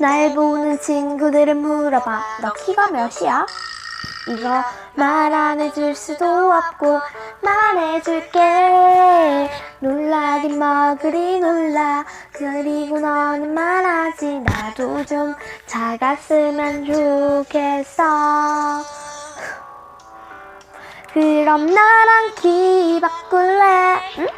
날 보는 친구들은 물어봐 너 키가 몇이야? 이거 말 안 해줄 수도 없고 말해줄게 놀라긴 뭐 그리 놀라 그리고 너는 말하지 나도 좀 작았으면 좋겠어 그럼 나랑 키 바꿀래? 응?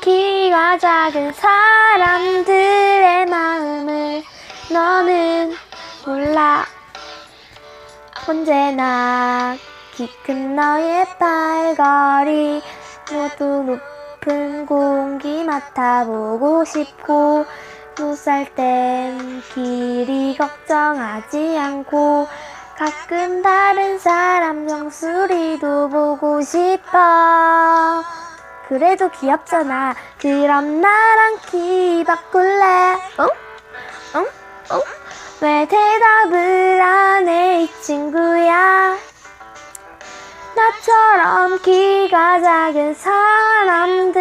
키가 작은 사람들의 마음을 너는 몰라. 언제나 키 큰 너의 팔걸이 모두 높은 공기 맡아보고 싶고 무살 땐 길이 걱정하지 않고 가끔 다른 사람 정수리도 보고 싶어 그래도 귀엽잖아 그럼 나랑 키 바꿀래 응? 응? 응? 왜 대답을 안 해 이 친구야 나처럼 키가 작은 사람